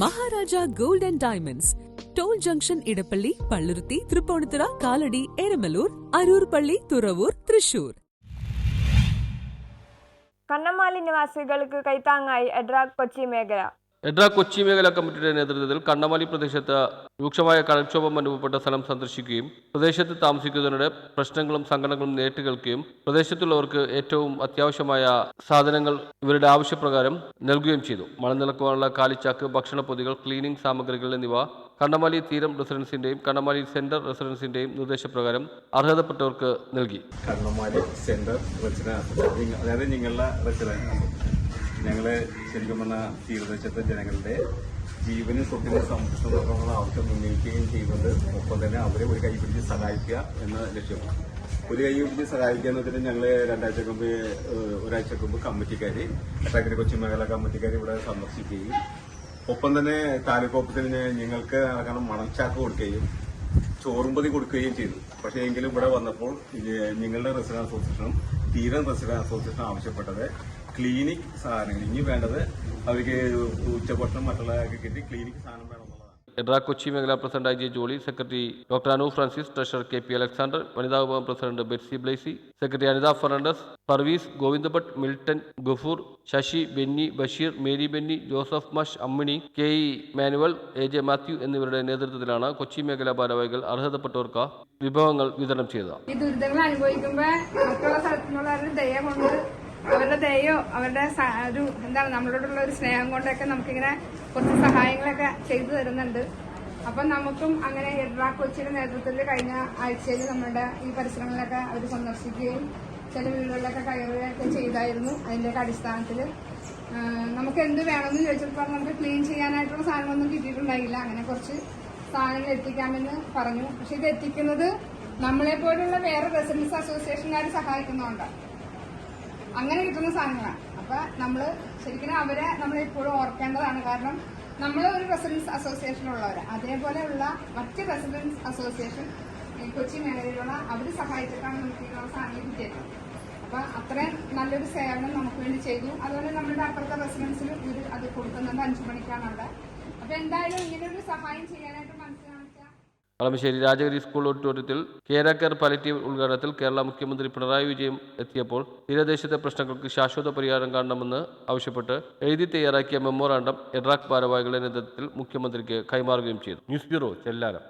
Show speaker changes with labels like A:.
A: Maharaja gold and diamonds. Toll junction Edappally Palluruthy Tripunithura Kalady Eramalloor Aroor Thuravoor Thrissur.
B: Kannamaly നിവാസികൾക്ക് കൈത്താങ്ങായി എഡ്രാഗ് കൊച്ചി മേഖല.
C: എഡ്ര കൊച്ചി മേഖലാ കമ്മിറ്റിയുടെ നേതൃത്വത്തിൽ കണ്ണമാലി പ്രദേശത്ത് രൂക്ഷമായ കടൽക്ഷോഭം അനുഭവപ്പെട്ട സ്ഥലം സന്ദർശിക്കുകയും പ്രദേശത്ത് താമസിക്കുന്നതിനിടെ പ്രശ്നങ്ങളും സങ്കടങ്ങളും നേരിട്ട് കേൾക്കുകയും പ്രദേശത്തുള്ളവർക്ക് ഏറ്റവും അത്യാവശ്യമായ സാധനങ്ങൾ ഇവരുടെ ആവശ്യപ്രകാരം നൽകുകയും ചെയ്തു. മണനിലക്കുവാനുള്ള കാലിച്ചാക്ക് ഭക്ഷണപ്പൊതികൾ ക്ലീനിംഗ് സാമഗ്രികൾ എന്നിവ കണ്ണമാലി തീരം റെസിഡൻസിന്റെയും കണ്ണമാലി സെന്റർ റെസിഡൻസിന്റെയും നിർദ്ദേശപ്രകാരം അർഹതപ്പെട്ടവർക്ക് നൽകി.
D: കണ്ണമാലി സെന്റർ നിങ്ങളുടെ ഞങ്ങൾ ശരിക്കും പറഞ്ഞാൽ തീരദേശത്തെ ജനങ്ങളുടെ ജീവനും സ്വത്തിനും സംരക്ഷണത്തിനുള്ള ആവശ്യം ഉന്നയിക്കുകയും ചെയ്യുന്നത് ഒപ്പം തന്നെ അവരെ ഒരു കൈ പിടിച്ച് സഹായിക്കുക എന്ന ലക്ഷ്യമാണ്. ഒരു കൈ പിടിച്ച് സഹായിക്കുക എന്നതിന് ഞങ്ങൾ രണ്ടാഴ്ച മുമ്പ് ഒരാഴ്ച മുമ്പ് കമ്മിറ്റിക്കാര് അട്ടാക്കരി കൊച്ചി മേഖല കമ്മിറ്റിക്കാർ ഇവിടെ സന്ദർശിക്കുകയും ഒപ്പം തന്നെ താലൂക്ക് നിങ്ങൾക്ക് ഞങ്ങൾക്ക് നടക്കണം മണൽച്ചാക്ക് കൊടുക്കുകയും ചോറുംപതി കൊടുക്കുകയും ചെയ്തു. പക്ഷേ എങ്കിലും ഇവിടെ വന്നപ്പോൾ നിങ്ങളുടെ റെസിഡൻസ് അസോസിയേഷനും തീരം റെസിഡൻസ് അസോസിയേഷനും ആവശ്യപ്പെട്ടത് ക്ലിനിക് സാധനങ്ങൾ. ഇനി വേണ്ടത് അവർക്ക് ഉച്ചഭക്ഷണം മറ്റുള്ളതൊക്കെ കിട്ടി ക്ലിനിക് സാധനം വേണമെന്നുള്ളതാണ്
C: എഡ്ര കൊച്ചി മേഖലാ president I J Jolly? Secretary doctor Anu Francis treasurer K P Alexander വനിതാ വിഭാഗം president Betsy Blessy secretary Anitha Fernandez Parvez Govindabhat Milton Gafoor Sasi Benny Basheer Mary Benny Joseph മഷ് Ammini K E Manuel A J Mathew എന്നിവരുടെ നേതൃത്വത്തിലാണ് കൊച്ചി മേഖലാ ഭാരവാഹികൾ അർഹതപ്പെട്ടവർക്ക് വിഭവങ്ങൾ വിതരണം ചെയ്തത്.
E: ഈ ദുരിതങ്ങൾ അനുഭവിക്കുമ്പോൾ മറ്റുള്ള സ്ഥലത്തുനിന്നുള്ളവരുടെ ദയ അവരുടെ ദയോ അവരുടെ ഒരു എന്താണ് നമ്മളോടുള്ള ഒരു സ്നേഹം കൊണ്ടൊക്കെ നമുക്കിങ്ങനെ കുറച്ച് സഹായങ്ങളൊക്കെ ചെയ്തു തരുന്നുണ്ട്. അപ്പൊ നമുക്കും അങ്ങനെ എഡ്രാ കൊച്ചിയുടെ നേതൃത്വത്തിൽ കഴിഞ്ഞ ആഴ്ചയിൽ നമ്മുടെ ഈ പരിസരങ്ങളിലൊക്കെ അവർ സന്ദർശിക്കുകയും ചില വീടുകളിലൊക്കെ കയറുകയൊക്കെ ചെയ്തായിരുന്നു അതിന്റെയൊക്കെ അടിസ്ഥാനത്തിൽ. നമുക്ക് എന്ത് വേണമെന്ന് ചോദിച്ചപ്പോൾ നമുക്ക് ക്ലീൻ ചെയ്യാനായിട്ടുള്ള സാധനങ്ങളൊന്നും കിട്ടിയിട്ടുണ്ടായില്ല. അങ്ങനെ കുറച്ച് സാധനങ്ങൾ എത്തിക്കാമെന്ന് പറഞ്ഞു. പക്ഷെ ഇത് എത്തിക്കുന്നത് നമ്മളെ പോലുള്ള വേറെ റെസിഡൻസ് അസോസിയേഷൻകാർ സഹായിക്കുന്നുണ്ടാണ് അങ്ങനെ കിട്ടുന്ന സാധനങ്ങളാണ്. അപ്പൊ നമ്മൾ ശരിക്കും അവരെ നമ്മൾ എപ്പോഴും ഓർക്കേണ്ടതാണ്. കാരണം നമ്മൾ ഒരു റെസിഡൻസ് അസോസിയേഷൻ ഉള്ളവരാ. അതേപോലെയുള്ള മറ്റ് റെസിഡൻസ് അസോസിയേഷൻ കൊച്ചി മേഖലയിലുള്ള അവർ സഹായിച്ചിട്ടാണ് നമുക്ക് ഈ സാധനം കിട്ടിയത്. അപ്പൊ അത്രയും നല്ലൊരു സേവനം നമുക്ക് വേണ്ടി ചെയ്തു. അതുപോലെ നമ്മുടെ അപ്പുറത്തെ റെസിഡൻസിൽ ഇവർ അത് കൊടുക്കുന്നുണ്ട്. അഞ്ചു മണിക്കാണ് അവിടെ. അപ്പൊ എന്തായാലും ഇങ്ങനെ ഒരു സഹായം ചെയ്യാനായിട്ട് മനസ്സിൽ കാണിച്ച
C: കളമശ്ശേരി രാജഗിരി സ്കൂൾ ഓഡിറ്റോറിയത്തിൽ കേരക്കർ പാലിറ്റീവ് ഉദ്ഘാടനത്തിൽ കേരള മുഖ്യമന്ത്രി പിണറായി വിജയൻ എത്തിയപ്പോൾ തീരദേശത്തെ പ്രശ്നങ്ങൾക്ക് ശാശ്വത പരിഹാരം കാണണമെന്ന് ആവശ്യപ്പെട്ട് എഴുതി തയ്യാറാക്കിയ മെമ്മോറാണ്ടം എഡ്രാക് ഭാരവാഹികളുടെ നേതൃത്വത്തിൽ മുഖ്യമന്ത്രിക്ക് കൈമാറുകയും ചെയ്തു. News bureau Chellanam